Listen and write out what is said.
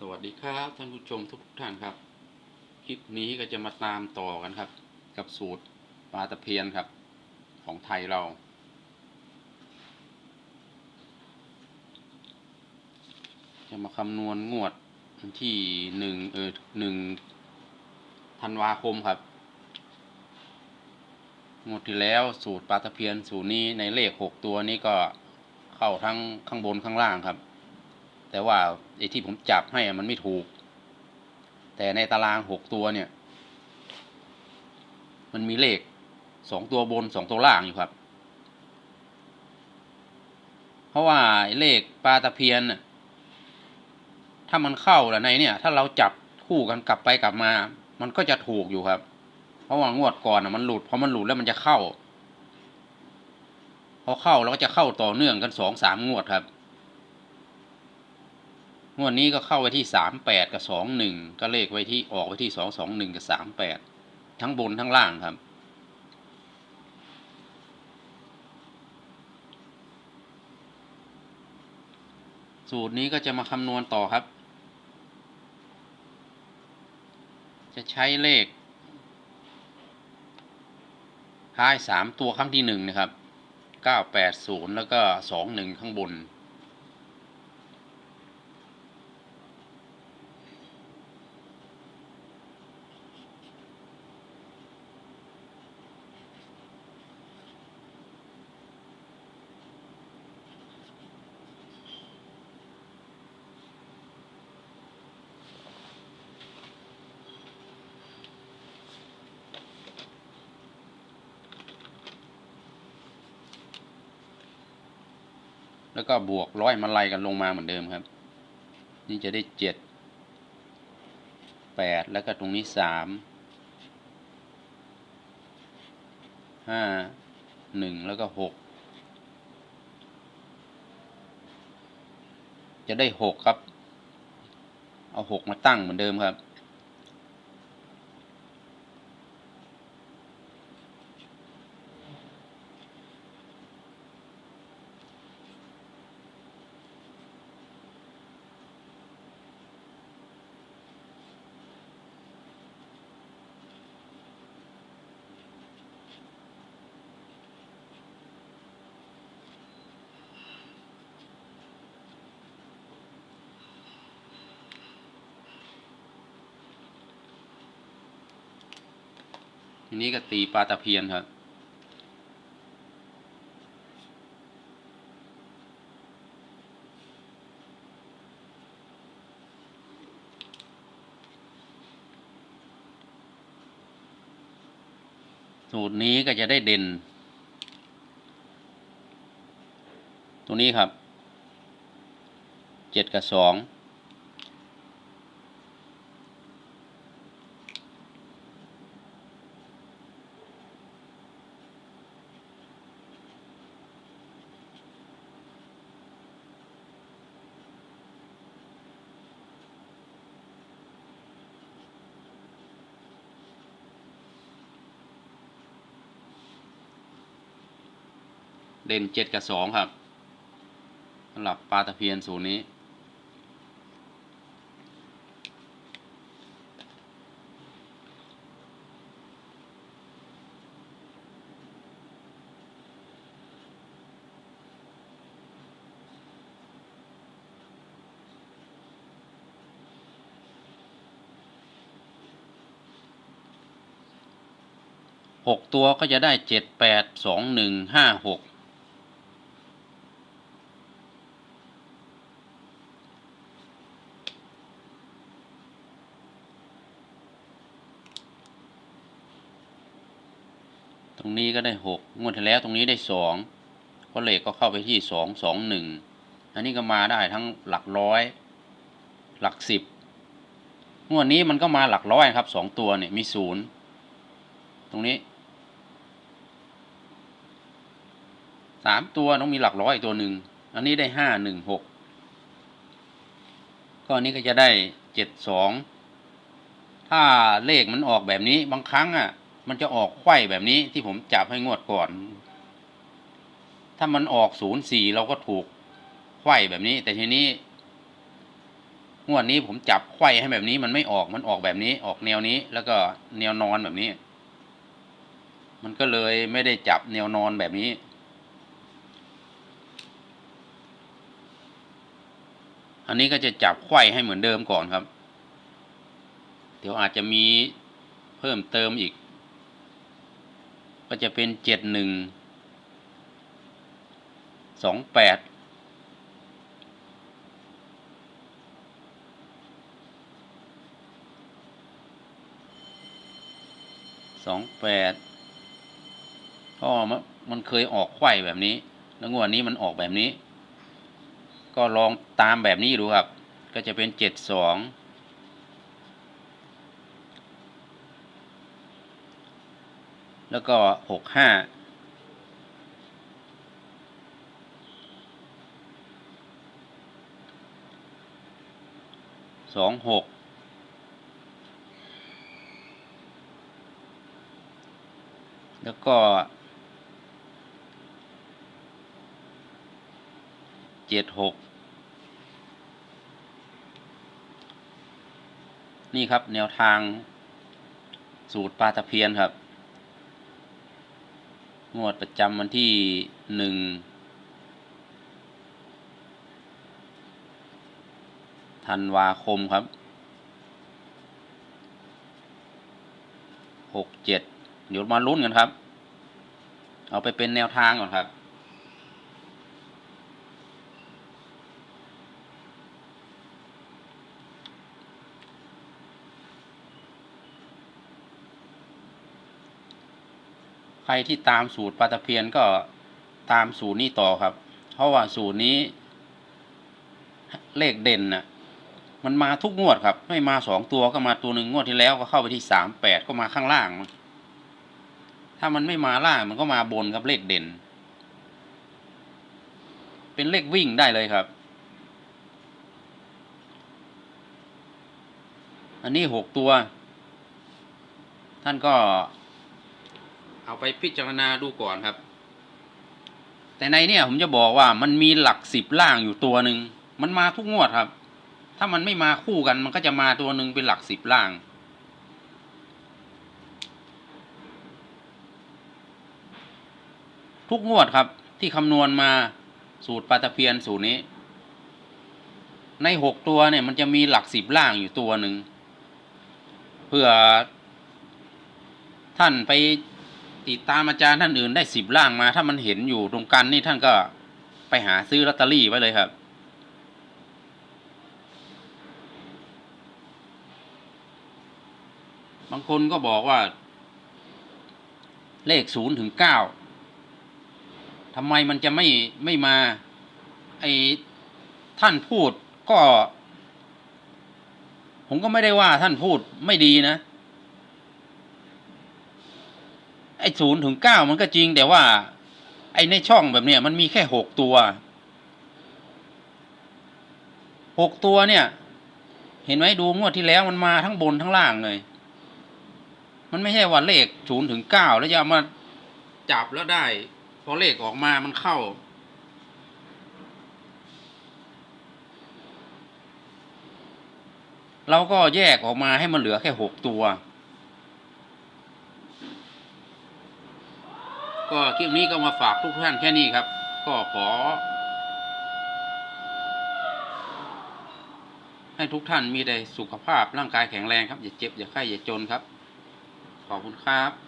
สวัสดีครับท่านผู้ชมทุกท่านครับ คลิปนี้ก็จะมาตามต่อกันครับ กับสูตรปลาตะเพียนครับ ของไทยเรา จะมาคำนวณงวดที่หนึ่งเออหนึ่งธันวาคมครับ งวดที่แล้วสูตรปลาตะเพียนสูตรนี้ในเลขหกตัวนี้ก็เข้าทั้งข้างบนข้างล่างครับ แต่ว่าไอ้ที่ผมจับให้มันไม่ถูก แต่ในตารางหกตัวเนี่ย มันมีเลขสองตัวบนสองตัวล่างอยู่ครับ เพราะว่าเลขปลาตะเพียนน่ะถ้ามันเข้าล้วในเนี่ย ถ้าเราจับคู่กันกลับไปกลับมา มันก็จะถูกอยู่ครับ เพราะว่างวดก่อนน่ะมันหลุดพอมันหลุดแล้วมันจะเข้าพอเข้าเราก็จะเข้าต่อเนื่องกันสองสามงวดครับ งวดนี้ก็เข้าไปที่สามแปดกับสองหนึ่งก็เลขไว้ที่ออกไว้ที่สองสองหนึ่งกับสามแปดทั้งบนทั้งล่างครับ สูตรนี้ก็จะมาคำนวณต่อครับ จะใช้เลขท้ายสามตัวครั้งที่หนึ่งนะครับเก้าแปดศูนย์แล้วก็สองหนึ่งข้างบน แล้วก็บวกร้อยมาลัยกันลงมาเหมือนเดิมครับ นี่จะได้เจ็ดแปดแล้วก็ตรงนี้สามห้าหนึ่งแล้วก็หกจะได้หกครับ เอาหกมาตั้งเหมือนเดิมครับ ทีนี้ก็ตีปลาตะเพียนครับ สูตรนี้ก็จะได้เด่น ตรงนี้ครับ เจ็ดกับสอง เด่นเจ็ดกับสองครับสำหรับปลาตะเพียนสูตรนี้ หกตัวก็จะได้เจ็ดแปดสองหนึ่งห้าหก รงนี้ก็ได้หกงวดที่แล้วตรงนี้ได้สองก็เลขก็เข้าไปที่สองสองหนึ่งอันนี้ก็มาได้ทั้งหลักร้อย หลักสิบงวดนี้มันก็มาหลักร้อยครับสองตัวเนี่ยมีศูนย์ตรงนี้สามตัวต้องมีหลักร้อยอีกตัวหนึ่งอันนี้ได้ห้าหนึ่งหกก็อันนี้ก็จะได้เจ็ดสองถ้าเลขมันออกแบบนี้บางครั้งอะ มันจะออกไขว้แบบนี้ที่ผมจับให้งวดก่อน ถ้ามันออกศูนย์สี่เราก็ถูกไขว้แบบนี้ แต่ทีนี้งวดนี้ผมจับไขว้ให้แบบนี้มันไม่ออกมันออกแบบนี้ ออกแนวนี้ แล้วก็แนวนอนแบบนี้ มันก็เลยไม่ได้จับแนวนอนแบบนี้ อันนี้ก็จะจับไขว้ให้เหมือนเดิมก่อนครับ เดี๋ยวอาจจะมีเพิ่มเติมอีก ก็จะเป็นเจ็ดหนึ่งสองแปดสองแปดก็มันมันเคยออกไขว้แบบนี้ แล้วงวดนี้มันออกแบบนี้ ก็ลองตามแบบนี้ดูครับ ก็จะเป็นเจ็ดสอง แล้วก็หกห้าสองหกแล้วก็เจ็ดหกนี่ครับแนวทางสูตรปลาตะเพียนครับ งวดประจำวันที่หนึ่งธันวาคมครับหกเจ็ดเดี๋ยวมาลุ้นกันครับ เอาไปเป็นแนวทางก่อนครับ ใครที่ตามสูตรปลาตะเพียนก็ตามสูตรนี้ต่อครับ เพราะว่าสูตรนี้ เลขเด่นน่ะ มันมาทุกงวดครับ ไม่มาสองตัวก็มาตัวหนึ่งงวดที่แล้วก็เข้าไปที่สามแปดก็มาข้างล่าง ถ้ามันไม่มาล่างมันก็มาบนครับเลขเด่น เป็นเลขวิ่งได้เลยครับ อันนี้หกตัว ท่านก็ เอาไปพิจารณาดูก่อนครับ แต่ในเนี่ยผมจะบอกว่ามันมีหลักสิบล่างอยู่ตัวหนึ่งมันมาทุกงวดครับ ถ้ามันไม่มาคู่กัน มันก็จะมาตัวหนึ่งเป็นหลักสิบล่างทุกงวดครับที่คำนวณมาสูตรปลาตะเพียนสูตรนี้ ในหกตัวเนี่ยมันจะมีหลักสิบล่างอยู่ตัวหนึ่งเพื่อท่านไป ติดตามอาจารย์ท่านอื่นได้สิบล่างมา ถ้ามันเห็นอยู่ตรงกันนี่ท่านก็ไปหาซื้อลอตเตอรี่ไว้เลยครับ บางคนก็บอกว่า เลขศูนย์ถึงเก้าทำไมมันจะไม่ไม่มา ไอท่านพูดก็ ผมก็ไม่ได้ว่าท่านพูดไม่ดีนะ ไอ้ศูนย์ถึงเก้ามันก็จริง แต่ว่า ไอ้ในช่องแบบเนี้ยมันมีแค่หกตัวหกตัวเนี่ย เห็นไหมดูงวดที่แล้วมันมาทั้งบนทั้งล่างเลย มันไม่ใช่ว่าเลขศูนย์ถึงเก้าแล้วจะเอามาจับแล้วได้ พอเลขออกมามันเข้า เราก็แยกออกมาให้มันเหลือแค่หกตัว ก็คลิปนี้ก็มาฝากทุกท่านแค่นี้ครับ ก็ขอ ให้ทุกท่านมีแต่สุขภาพร่างกายแข็งแรงครับ อย่าเจ็บอย่าไข้อย่าจนครับ ขอบคุณครับ